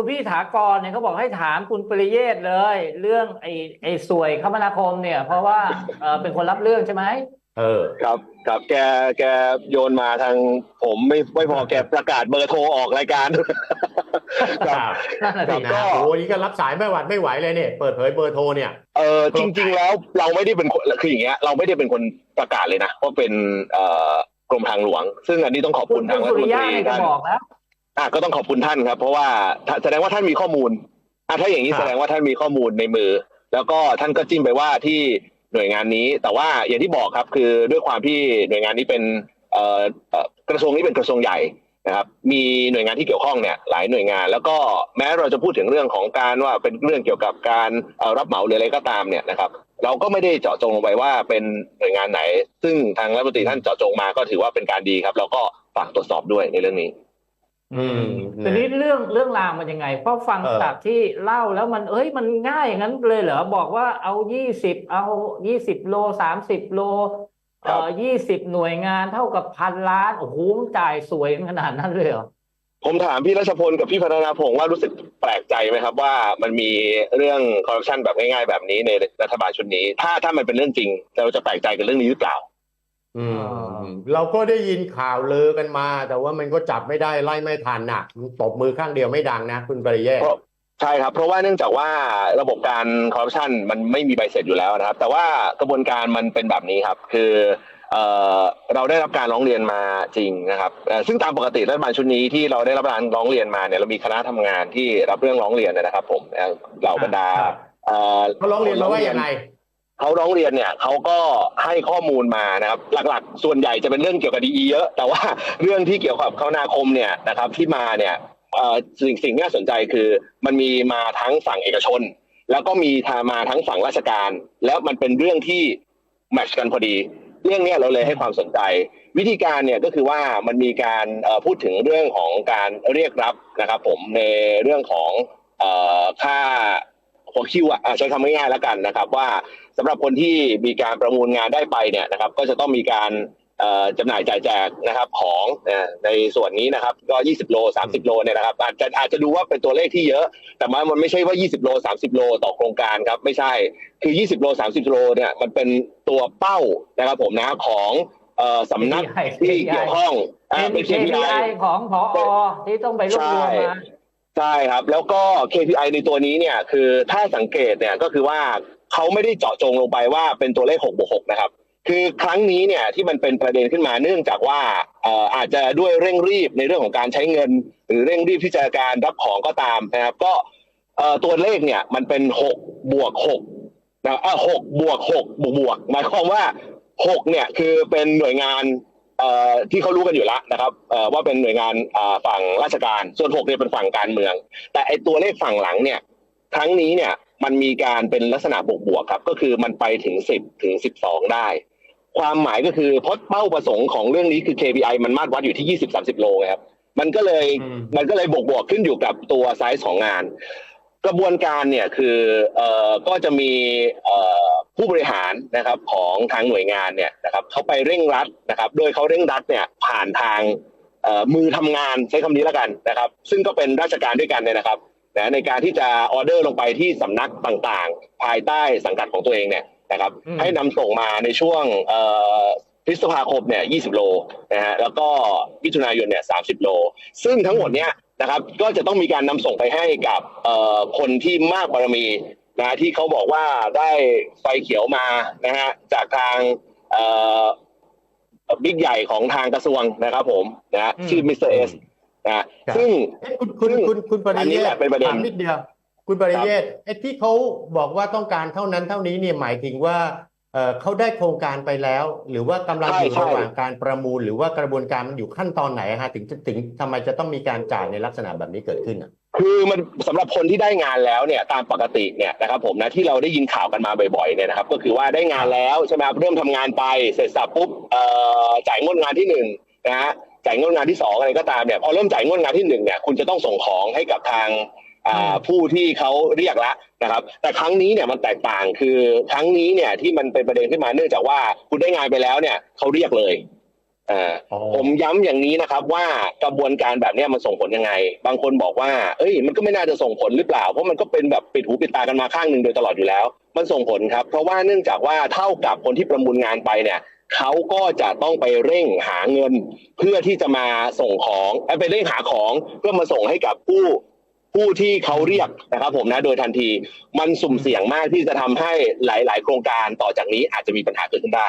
คุณพี่ถากรเนี่ยเขาบอกให้ถามคุณปริเยศเลย เรื่องไอ้ไอ้สวยคมนาคมเนี่ย เพราะว่าเออเป็นคนรับเรื่องใช่ไหมเออครับครับแกแกโยนมาทางผมไม่ไม่พอแกประกาศเบอร์โทรออกรายการครับนั่นแหละครัสิบนะโอ้ยนี่ก็รับสายไม่หวัดไม่ไหวเลยเนี่ยเปิดเผยเบอร์โทรเนี่ยเออจริง ๆ แล้วเราไม่ได้เป็นคนคืออย่างเงี้ยเราไม่ได้เป็นคนประกาศเลยนะว่าเป็นเอ่อกรมทางหลวง ซึ่งอันนี้ต้องขอบคุคุณณทางรัสุฐมรินยะตรีเนี่ยก็ท่านบอกแล้ว อะก็ต้องขอบคุณท่านครับ เพราะว่าถ้าแสดงว่าท่านมีข้อมูลอะถ้าอย่างนี้ครับแสดงว่าท่านมีข้อมูลในมือ แล้วก็ท่านก็จิ้มไปว่าที่หน่วยงานนี้ แต่ว่าอย่างที่บอกครับคือด้วยความที่หน่วยงานนี้เป็นเอ่อเอ่อกระทรวงนี้เป็นกระทรวงใหญ่นะครับ มีหน่วยงานที่เกี่ยวข้องเนี่ยหลายหน่วยงาน แล้วก็แม้เราจะพูดถึงเรื่องของการว่าเป็นเรื่องเกี่ยวกับการเอ่อรับเหมาหรืออะไรก็ตามเนี่ยนะครับ เราก็ไม่ได้เจาะจงลงไปว่าเป็นหน่วยงานไหน ซึ่งทางรัฐมนตรีท่านเจาะจงมาก็ถือว่าเป็นการดีครับ เราก็ฝากตรวจสอบด้วยในเรื่องนี้ อืมทีนี้เรื่องเรื่องราวมันยังไงเพราะฟังเออจากที่เล่าแล้วมันเอ้ยมันง่ายอย่างนั้นเลยเหรอบอกว่าเอายี่สิบเอายี่สิบโลสามสิบโลครัเอ่บอยี่สิบหน่วยงานเท่ากับพันล้านโอ้โหมันจ่ายสวยขนาดนั้นเลยเหรอผมถามพี่รัชพลกับพี่พัฒนาพงศ์ว่ารู้สึกแปลกใจไหมครับ ว่ามันมีเรื่องคอร์รัปชันแบบง่ายๆแบบนี้ในรัฐบาลชุดนี้ ถ้าถ้ามันเป็นเรื่องจริงเราจะแปลกใจกับเรื่องนี้หรือเปล่า อืมเราก็ได้ยินข่าวลือกันมา แต่ว่ามันก็จับไม่ได้ไล่ไม่ทันน่ะตบมือข้างเดียวไม่ดังนะ คุณปริเยศ เพราะใช่ครับ เพราะว่าเนื่องจากว่าระบบการคอร์รัปชันมันไม่มีใบเสร็จอยู่แล้วนะครับ แต่ว่ากระบวนการมันเป็นแบบนี้ครับ คือเอ่อเราได้รับการร้องเรียนมาจริงนะครับเอ่อซึ่งตามปกติรัฐบาลชุดนี้ที่เราได้รับการร้องเรียนมาเนี่ยเรามีคณะทำงานที่รับเรื่องร้องเรียนเนยนะครับ ผมเอ่อเหล่าบรรดาครับ เอ่อ เขาร้องเรียนมาว่ายังไง เขาร้องเรียนเนี่ยเขาก็ให้ข้อมูลมานะครับ หลักๆ ส่วนใหญ่จะเป็นเรื่องเกี่ยวกับดีเยอะ แต่ว่าเรื่องที่เกี่ยวกับคมนาคมเนี่ยนะครับที่มาเนี่ยสิ่งสิ่งที่น่าสนใจคือมันมีมาทั้งฝั่งเอกชน แล้วก็มีทามาทั้งฝั่งราชการ แล้วมันเป็นเรื่องที่แมทชกันพอดี เรื่องนี้เราเลยให้ความสนใจ วิธีการเนี่ยก็คือว่ามันมีการพูดถึงเรื่องของการเรียกรับนะครับ ผมในเรื่องของค่า หัวคิวอะอะใช้คำง่ายๆแล้วกันนะครับ ว่าสำหรับคนที่มีการประมูลงานได้ไปเนี่ยนะครับ ก็จะต้องมีการเอ่อจำหน่ายจ่ายแจกนะครับของเอ่อในส่วนนี้นะครับ ก็ 20 โล 30 โลเนี่ยนะครับ อาจจะอาจจะดูว่าเป็นตัวเลขที่เยอะ แต่ว่ามันไม่ใช่ว่า 20 โล 30 โลต่อโครงการครับไม่ใช่คือ 20 โล 30 โลเนี่ยมันเป็นตัวเป้านะครับผมนะของเอ่อสำนัก KPI ที่เกี่ยวข้องอ่าเป็น KPI ของพอที่ต้องไปรวบรวมมา ใช่ครับ แล้วก็ KPI ในตัวนี้เนี่ยคือถ้าสังเกตเนี่ยก็คือว่าเขาไม่ได้เจาะจงลงไปว่าเป็นตัวเลข6บวก6นะครับ คือครั้งนี้เนี่ยที่มันเป็นประเด็นขึ้นมาเนื่องจากว่าเอ่อาจจะด้วยเร่งรีบในเรื่องของการใช้เงิน หรือเร่งรีบที่จะการรับของก็ตามนะครับ ก็ตัวเลขเนี่ยมันเป็น6บวก6นะเออ6บวก6บวกบวกหมายความว่า6เนี่ยคือเป็นหน่วยงาน ที่เขารู้กันอยู่แล้วนะครับเอ่อว่าเป็นหน่วยงานอ่าฝั่งราชการ ส่วนหกเนี่ยเป็นฝั่งการเมือง แต่ไอตัวเลขฝั่งหลังเนี่ยครั้งนี้เนี่ยมันมีการเป็นลักษณะบวกบวกๆครับ ก็คือมันไปถึงสิบถึงสิบสองได้ ความหมายก็คือเพราะเป้าประสงค์ของเรื่องนี้คือ KPI มันมาตรวัดอยู่ที่ยี่สิบสามสิบโลไงครับมันก็เลยอืมมันก็เลยบวกบวกๆขึ้นอยู่กับตัวไซส์ของงาน กระบวนการเนี่ยคือเอ่อก็จะมีเอ่อ ผู้บริหารนะครับของทางหน่วยงานเนี่ยนะครับเขาไปเร่งรัดนะครับ โดยเขาเร่งรัดเนี่ยผ่านทางเอ่อมือทำงานใช้คำนี้แล้วกันนะครับ ซึ่งก็เป็นราชการด้วยกันเนี่ยนะครับนะในการที่จะออเดอร์ลงไปที่สำนักต่างๆ ภายใต้สังกัดของตัวเองเนี่ยนะครับอืมให้นำส่งมาในช่วงเอ่อพฤษภาคมเนี่ย 20 โลนะฮะ แล้วก็มิถุนายนเนี่ย 30 โล ซึ่งทั้งหมดเนี่ยนะครับ ก็จะต้องมีการนำส่งไปให้กับเอ่อคนที่มากบารมี นะที่เขาบอกว่าได้ไฟเขียวมานะฮะจากทางเอ่อบิ๊กใหญ่ของทางกระทรวงนะครับผมนะฮะอืมชื่อมิสเตอร์เอสนะฮะครับซึ่งเอ๊ะคุณคุณซึ่งคุณคุณปอัรินนี้เยแหศละเป็นประเด็นถามนิดเดียว คุณปริเยศไอ้ที่เขาบอกว่าต้องการเท่านั้นเท่านี้เนี่ยหมายถึงว่า เอ่อเขาได้โครงการไปแล้ว หรือว่ากำลังใช่อยู่ใช่ ระหว่างการประมูล หรือว่ากระบวนการมันอยู่ขั้นตอนไหนฮะถึงถึงทำไมจะต้องมีการจ่ายในลักษณะแบบนี้เกิดขึ้นอะ คือมันสำหรับคนที่ได้งานแล้วเนี่ยตามปกติเนี่ยนะครับผมนะที่เราได้ยินข่าวกันมาบ่อยๆเนี่ยนะครับก็คือว่าได้งานแล้วใช่ไหมครับเริ่มทำงานไปเสร็จสับปุ๊บเอ่อจ่ายงวดงานที่หนึ่งนะฮะจ่ายงวดงานที่สองอะไรก็ตามเนี่ยพอเริ่มจ่ายงวดงานที่หนึ่งเนี่ยคุณจะต้องส่งของให้กับทางอ่า ผู้ที่เขาเรียกแล้วนะครับ แต่ครั้งนี้เนี่ยมันแตกต่างคือครั้งนี้เนี่ยที่มันเป็นประเด็นขึ้นมาเนื่องจากว่าคุณได้งานไปแล้วเนี่ยเขาเรียกเลยอ่าอ๋อผมย้ำอย่างนี้นะครับ ว่ากระบวนการแบบเนี้ยมันส่งผลยังไง บางคนบอกว่า เอ้ย มันก็ไม่น่าจะส่งผลหรือเปล่า เพราะมันก็เป็นแบบปิดหูปิดตากันมาข้างหนึ่งโดยตลอดอยู่แล้ว มันส่งผลครับ เพราะว่าเนื่องจากว่าเท่ากับคนที่ประมูลงานไปเนี่ยเขาก็จะต้องไปเร่งหาเงิน เพื่อที่จะมาส่งของเอ้ยไปเร่งหาของเพื่อมาส่งให้กับผู้ ผู้ที่เขาเรียกนะครับ ผมนะโดยทันทีมันสุ่มเสี่ยงมากที่จะทำให้หลาย ๆ โครงการต่อจากนี้อาจจะมีปัญหาเกิดขึ้นได้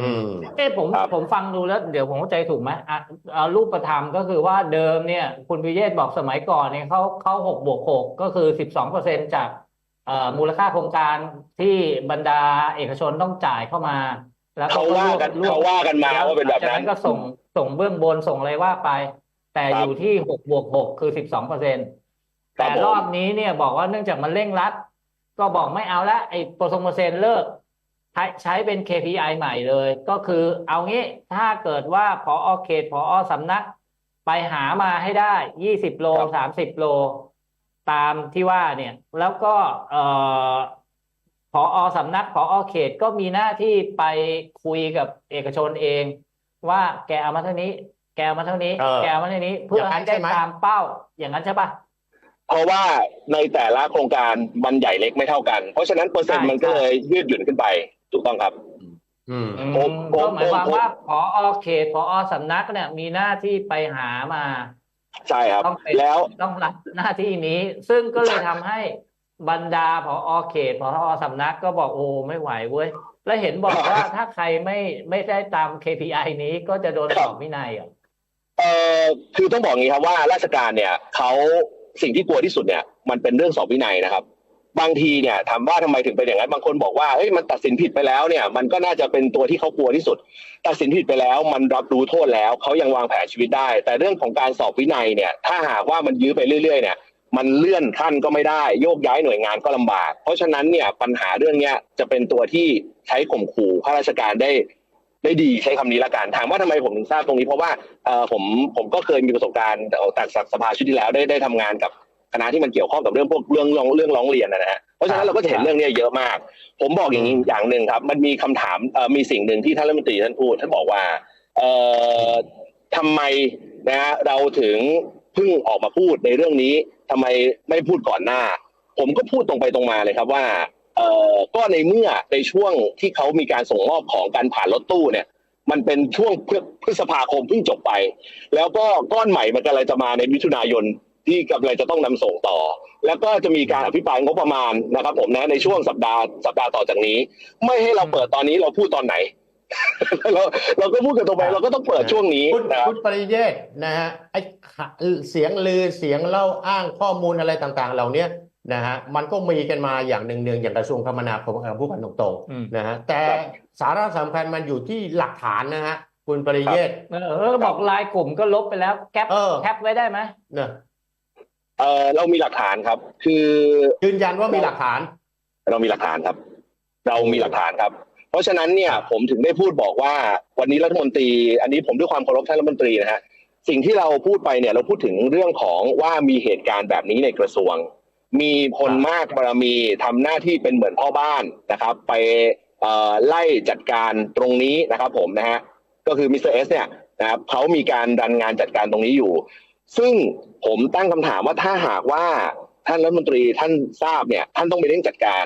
อืมเอ้ผมครับผมฟังดูแล้ว เดี๋ยวผมเข้าใจถูกไหมอะเอารูปธรรมก็คือว่าเดิมเนี่ย คุณพิเยศบอกสมัยก่อนเนี่ยเขาเขาหกบวกหกก็คือสิบสองเปอร์เซ็นจากเอ่อมูลค่าโครงการที่บรรดาเอกชนต้องจ่ายเข้ามา แล้วเขาว่ากันรวบเขาว่ากันมาแล้วว่าเป็นแบบจากนั้นั้นนก็ส่งส่งเบื้องบนส่งอะไรว่าไป แต่ครับอยู่ที่หกบวกหกคือสิบสองเปอร์เซ็นครัแต่บผมรอบนี้เนี่ยบอกว่าเนื่องจากมันเร่งรัด ก็บอกไม่เอาละไอ้เปอร์เซ็นต์เปอร์เซ็นต์เลิกใช้ใช้เป็น KPI ใหม่เลย ก็คือเอางี้ถ้าเกิดว่าพอเขตพอสำนัก ไปหามาให้ได้ยี่สิบโลครับสามสิบโล ตามที่ว่าเนี่ย แล้วก็เอ่อพอสำนักพอเขตก็มีหน้าที่ไปคุยกับเอกชนเอง ว่าแกเอามาเท่านี้ แกเอามาเท่านี้ เออแกเอามาเท่านี้ เพื่ออย่างนั้ให้นได้ใช่ไหม ตามเป้า อย่างนั้นใช่ปะเพราะว่าในแต่ละโครงการมันใหญ่เล็กไม่เท่ากัน เพราะฉะนั้นเปอร์เซ็นต์ใช่มันก็ใช่เลยยืดหยุ่นขึ้นไปถูกต้องครับ อืมอืมผมผม ก็หมายความผมว่าพอเขตพอสำนักเนี่ยมีหน้าที่ไปหามา ใช่ครับ ต้องเป็น แล้ว ต้องรับหน้าที่นี้ ซึ่งก็เลยทำให้บรรดาพอเขตพอสำนักก็บอกโอ้ไม่ไหวเว้ย แล้วเห็นบอกว่าถ้าใครไม่ไม่ได้ตาม KPI นี้ก็จะโดนสอบวินัยอะ เอ่อคือต้องบอกงี้ครับว่าราชการเนี่ยเขาสิ่งที่กลัวที่สุดเนี่ย มันเป็นเรื่องสอบวินัยนะครับ บางทีเนี่ยถามว่าทำไมถึงเป็นอย่างนั้นบางคนบอกว่าเฮ้ยมันตัดสินผิดไปแล้วเนี่ย มันก็น่าจะเป็นตัวที่เขากลัวที่สุด ตัดสินผิดไปแล้วมันรับรู้โทษแล้วเขายังวางแผนชีวิตได้ แต่เรื่องของการสอบวินัยเนี่ย ถ้าหากว่ามันยื้อไปเรื่อยๆเนี่ยมันเลื่อนขั้นก็ไม่ได้โยกย้ายหน่วยงานก็ลำบาก เพราะฉะนั้นเนี่ยปัญหาเรื่องเนี้ยจะเป็นตัวที่ใช้ข่มขู่ข้าราชการได้ ได้ดีใช้คำนี้ละกันถามว่าทำไมผมถึงทราบตรงนี้เพราะว่าเออผมผมก็เคยมีประสบการณ์จากจากสภาชุดที่แล้วได้ได้ทำงานกับคณะที่มันเกี่ยวข้องกับเรื่องพวกเรื่องร้องเรื่องร้องเรียนนะฮะเพราะฉะนั้นเราก็จะเห็นเรื่องเนี้ยเยอะมาก ผมบอกอย่างนี้อย่างหนึ่งครับ มันมีคำถามเอ่อมีสิ่งหนึ่งที่ท่านรัฐมนตรีท่านพูดท่านบอกว่าเอ่อทำไมนะฮะเราถึงเพิ่งออกมาพูดในเรื่องนี้ทำไมไม่พูดก่อนหน้า ผมก็พูดตรงไปตรงมาเลยครับว่า เอ่อก็ในเมื่อในช่วงที่เขามีการส่งมอบของการผ่านรถตู้เนี่ย มันเป็นช่วงพฤพฤษภาคมเพิ่งจบไป แล้วก็ก้อนใหม่มันกำลังจะมาในมิถุนายนที่กำลังจะต้องนำส่งต่อ แล้วก็จะมีการอภิปรายงบประมาณนะครับ ผมนะในช่วงสัปดาห์สัปดาห์ต่อจากนี้ ไม่ให้เราเปิดตอนนี้เราพูดตอนไหน เราเราก็พูดกันตรงไปเราก็ต้องเปิดช่วงนี้คุณนะครับคุณปริเยศนะฮะไอ้ขะเสียงลือเสียงเล่าอ้างข้อมูลอะไรต่าง ๆ เหล่าเนี้ย นะฮะมันก็มีกันมาอย่างหนึ่งๆอย่างกระทรวงคมนาคมกับผู้กันตรงอืมๆนะฮะแต่ครับสาระสำคัญมันอยู่ที่หลักฐานนะฮะคุณปริเยศเออก็บอกไลน์กลุ่มก็ลบไปแล้วแคปเออแคปไว้ได้ไหมเนอะเออเรามีหลักฐานครับ คือยืนยันว่ามีหลักฐาน เรามีหลักฐานครับ เรามีหลักฐานครับ เพราะฉะนั้นเนี่ย ผมถึงได้พูดบอกว่า วันนี้รัฐมนตรี อันนี้ผมด้วยความเคารพท่านรัฐมนตรีนะฮะสิ่งที่เราพูดไปเนี่ย เราพูดถึงเรื่องของว่ามีเหตุการณ์แบบนี้ในกระทรวง มีพลมากบารมีทำหน้าที่เป็นเหมือนพ่อบ้านนะครับ ไปเอ่อไล่จัดการตรงนี้นะครับ ผมนะฮะก็คือมิสเตอร์เอสเนี่ยนะครับเขามีการดันงานจัดการตรงนี้อยู่ ซึ่งผมตั้งคำถามว่าถ้าหากว่าท่านรัฐมนตรีท่านทราบเนี่ย ท่านต้องไปเร่งจัดการ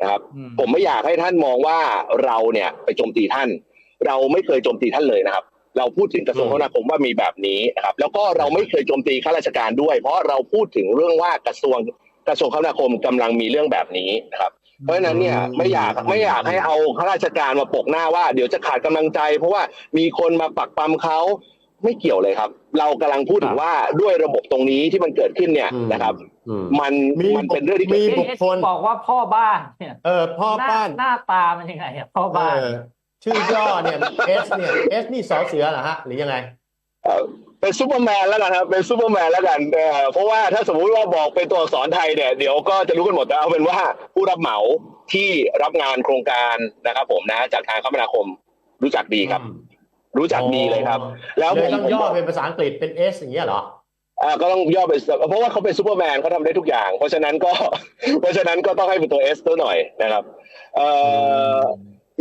นะครับอืมผมไม่อยากให้ท่านมองว่าเราเนี่ยไปโจมตีท่าน เราไม่เคยโจมตีท่านเลยนะครับ เราพูดถึงกระทรวงอืคมมนาคมว่ามีแบบนี้นะครับ แล้วก็เราไม่เคยโจมตีข้าราชการด้วย เพราะเราพูดถึงเรื่องว่ากระทรวง กระทรวงคมนาคมกำลังมีเรื่องแบบนี้นะครับ เพราะฉะนั้นเนี่ยไม่อยากไม่อยากให้เอาข้าราชการมาปกหน้าว่าเดี๋ยวจะขาดกำลังใจ เพราะว่ามีคนมาปักปั๊มเขาไม่เกี่ยวเลยครับ เรากำลังพูดถึงว่าด้วยระบบตรงนี้ที่มันเกิดขึ้นเนี่ยอืมนะครับอืมมันมีมันเป็นเรื่องที่เกิดมีขึ้นบุคคลบอกว่าพ่อบ้านเนี่ยเออพ่อหน้าบ้านหน้าตามันยังไงอะพ่อบ้านเออชื่อย่อเนี่ยเอสเนี่ยเอสนี่สอเสือเหรอฮะหรือยังไง เอ่อเป็นซูเปอร์แมนแล้วกันครับเป็นซูเปอร์แมนแล้วกันเอ่อเพราะว่าถ้าสมมุติว่าบอกเป็นตัวอักษรไทยเนี่ยเดี๋ยวก็จะรู้กันหมดแต่เอาเป็นว่าผู้รับเหมาที่รับงานโครงการนะครับผมนะจากทางคมนาคมรู้จักดีครับ รู้จักดีเลยครับ แล้วเลผยมต้องย่อเป็นภาษาอังกฤษเป็นเอสอย่างเงี้ยเหรออ่าก็ต้องย่อเป็นเพราะว่าเขาเป็นซูเปอร์แมนเขาทำได้ทุกอย่าง เพราะฉะนั้นก็ เพราะฉะนั้นก็ต้องให้เป็นตัวเอสตัวหน่อยนะครับ เอ่อ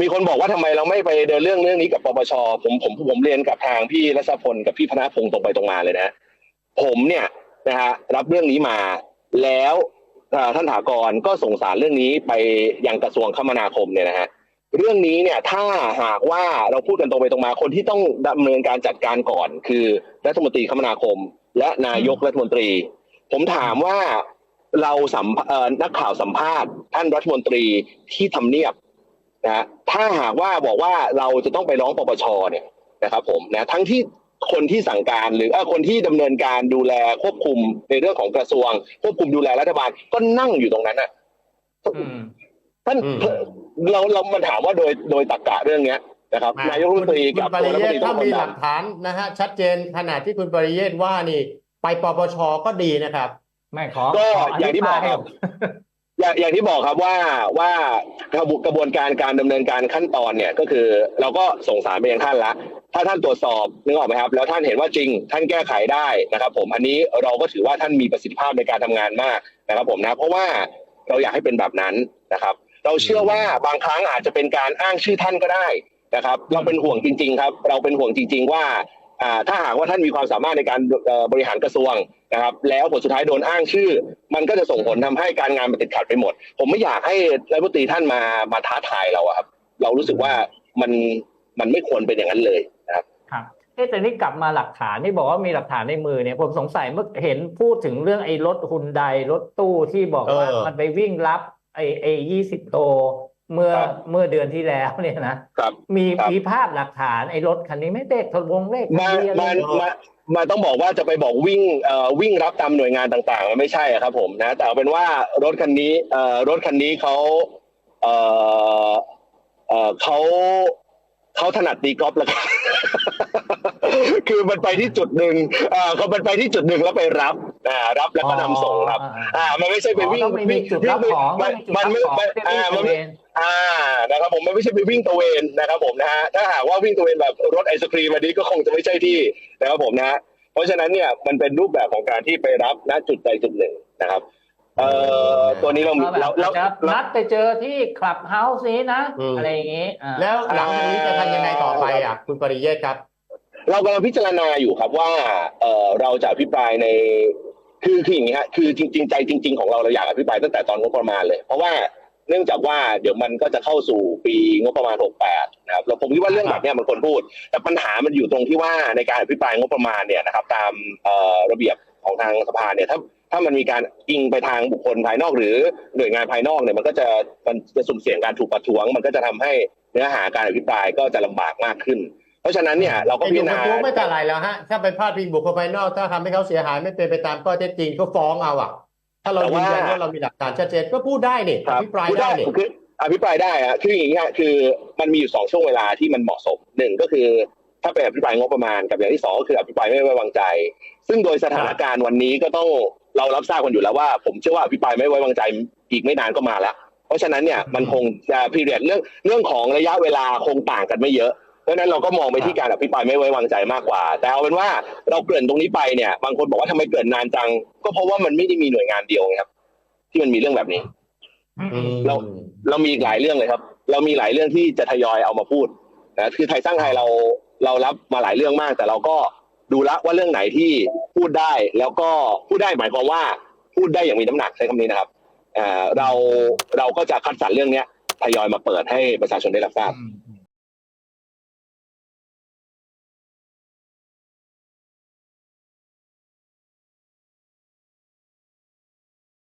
มีคนบอกว่าทำไมเราไม่ไปเดินเรื่องเรื่องนี้กับปปชผมผมผมเรียนกับทางพี่รัศพลกับพี่พนาพงศ์ตรงไปตรงมาเลยนะผมเนี่ยนะฮะรับเรื่องนี้มาแล้วท่านถากรก็ส่งสารเรื่องนี้ไปยังกระทรวงคมนาคมเนี่ยนะฮะเรื่องนี้เนี่ยถ้าหากว่าเราพูดกันตรงไปตรงมาคนที่ต้องดำเนินการจัดการก่อน คือรัฐมนตรีคมนาคม และนายกรัฐมนตรี ผมถามว่าเราสัมนักข่าวสัมภาษณ์ ท่านรัฐมนตรีที่ทำเนียบ นะฮะถ้าหากว่าบอกว่าเราจะต้องไปร้องปปชเนี่ยนะครับผมนะทั้งที่คนที่สั่งการหรือเอ่อคนที่ดำเนินการดูแลควบคุมในเรื่องของกระทรวง ควบคุมดูแลรัฐบาลก็นั่งอยู่ตรงนั้นน่ะอืมท่านอืมเราเรามันถามว่าโดยโดยตรรกะเรื่องเนี้ยนะครับมนายกรัฐมนตรีคุณกับปตัวริรัฐเยมนศตรีต้ถ้าองกมีดหดัลันกฐานนะฮะชัดเจนขนาดที่คุณปริเยศว่านี่ ไปปปชก็ดีนะครับ ไม่ขอก็ขอย่างที่บอกครับ อย่างอย่างที่บอกครับว่าว่ากระบวนกระบวนการการดำเนินการขั้นตอนเนี่ยก็คือเราก็ส่งสารไปยังท่านละ ถ้าท่านตรวจสอบนึกออกไหมครับ แล้วท่านเห็นว่าจริง ท่านแก้ไขได้นะครับ ผมอันนี้เราก็ถือว่าท่านมีประสิทธิภาพในการทำงานมากนะครับผมนะเพราะว่าเราอยากให้เป็นแบบนั้นนะครับ เราเชื่อว่าบางครั้งอาจจะเป็นการอ้างชื่อท่านก็ได้นะครับ เราเป็นห่วงจริง ๆ ครับ เราเป็นห่วงจริง ๆ ว่า ถ้าหากว่าท่านมีความสามารถในการเอ่อบริหารกระทรวงนะครับ แล้วผลสุดท้ายโดนอ้างชื่อ มันก็จะส่งผลทำให้การงานมันติดขัดไปหมด ผมไม่อยากให้รัฐมนตรีท่านมามาท้าทายเราอะครับ เรารู้สึกว่ามันมันไม่ควรเป็นอย่างนั้นเลยนะครับครับเอ๊ะแต่นี่กลับมาหลักฐานที่บอกว่ามีหลักฐานในมือเนี่ยผมสงสัยเมื่อเห็นพูดถึงเรื่องไอ้รถฮุนไดรถตู้ที่บอกว่าเออมันไปวิ่งรับไอ้ไอ้ยี่สิบโล เมื่อครับเมื่อเดือนที่แล้วเนี่ยนะครับมีครับ มีภาพหลักฐานไอ้รถคันนี้ไม่เลขทะวงเลขทะมาเบียนมาเลยมามาต้องบอกว่าจะไปบอกวิ่งเอ่อวิ่งรับตามหน่วยงานต่างๆ มันไม่ใช่อะครับผมนะ แต่เอาเป็นว่ารถคันนี้เอ่อรถคันนี้เขาเอ่อเอ่อเขาเขาถนัดตีกอล์ฟแล้วกัน คือมันไปที่จุดหนึ่งเอ่อเขามันไปที่จุดหนึ่งแล้วไปรับอ่ารับแล้วก็นำส่งครับ อ่า มันไม่ใช่ไปวิ่งอ๋อต้องมีจุดรับของมันต้องมีจุดมันรับไม่ของมันไม่อ่าได้มันวิ่งตระเวนไม่ อ่านะครับผมมันไม่ใช่ไปวิ่งตระเวนนะครับผมนะฮะถ้าหากว่าวิ่งตระเวนแบบรถไอศครีมอันนี้ก็คงจะไม่ใช่ที่นะครับผมนะฮะเพราะฉะนั้นเนี่ยมันเป็นรูปแบบของการที่ไปรับณจุดใดจุดหนึ่งนะครับ เอ่อตัวนี้เราก็แบบเราเราอาจจะนัดไปเจอที่คลับเฮาส์นี้นะ อืม อะไรอย่างงี้อ่าแล้วหลังจากนี้จะทำยังไงต่อไปอะ คุณปริเยศครับ เรากำลังพิจารณาอยู่ครับว่าเอ่อเราจะอภิปรายในคือคืออย่างนี้ฮะคือจริง ๆ ใจจริง ๆ ของเราเราอยากอภิปรายตั้งแต่ตอนงบประมาณเลย เพราะว่า เนื่องจากว่าเดี๋ยวมันก็จะเข้าสู่ปีงบประมาณ 68 นะครับเราผมคิดว่าเรื่องแบบนี้มันควรพูด แต่ปัญหามันอยู่ตรงที่ว่าในการอภิปรายงบประมาณเนี่ยนะครับตามระเบียบของทางสภาเนี่ยถ้าถ้ามันมีการอิงไปทางบุคคลภายนอกหรือหน่วยงานภายนอกเนี่ยมันก็จะมันจะสุ่มเสี่ยงการถูกประท้วง มันก็จะทำให้เนื้อหาการอภิปรายก็จะลำบากมากขึ้น เพราะฉะนั้นเนี่ยเราก็พิจารกระณาท้วงไม่แต่ไรแล้วฮะถ้าไปพาดพิงบุคคลภายนอก ถ้าทำให้เขาเสียหายไม่เป็นไปตามข้อเท็จจริงก็ฟ้องเอาอะ ถ้าเราแต่ยืว่านยันว่าเรามีหลักฐานชัดเจนก็พูดได้นี่คอรับภิปรายพูดได้ได้นี่คืออภิปรายได้อะคืออย่างนี้ฮะคือมันมีอยู่สองช่วงเวลาที่มันเหมาะสมหนึ่งก็คือ ถ้าเป็นอภิปรายงบประมาณกับอย่างที่สองก็คืออภิปรายไม่ไว้วางใจ ซึ่งโดยสถานการณ์วันนี้ก็ต้องเรารับทราบกันอยู่แล้วว่า ผมเชื่อว่าอภิปรายไม่ไว้วางใจอีกไม่นานก็มาแล้ว เพราะฉะนั้นเนี่ยมันคงจะพีเรียดเรื่องเรื่องของระยะเวลาคงต่างกันไม่เยอะ เพราะฉะนั้นเราก็มองไปที่การอภิปรายไม่ไว้วางใจมากกว่า แต่เอาเป็นว่าเราเกริ่นตรงนี้ไปเนี่ย บางคนบอกว่าทำไมเกริ่นนานจัง ก็เพราะว่ามันไม่ได้มีหน่วยงานเดียวไงครับ ที่มันมีเรื่องแบบนี้อืมเราเรามีอีกหลายเรื่องเลยครับ เรามีหลายเรื่องที่จะทยอยเอามาพูดนะคือไทยสร้างไทยเราเรารับมาหลายเรื่องมาก แต่เราก็ดูละว่าเรื่องไหนที่พูดได้ แล้วก็พูดได้หมายความว่า พูดได้อย่างมีน้ำหนักใช้คำนี้นะครับอ่าเราเราก็จะคัดสรรเรื่องเนี้ยทยอยมาเปิดให้ประชาชนได้รับทราบอืม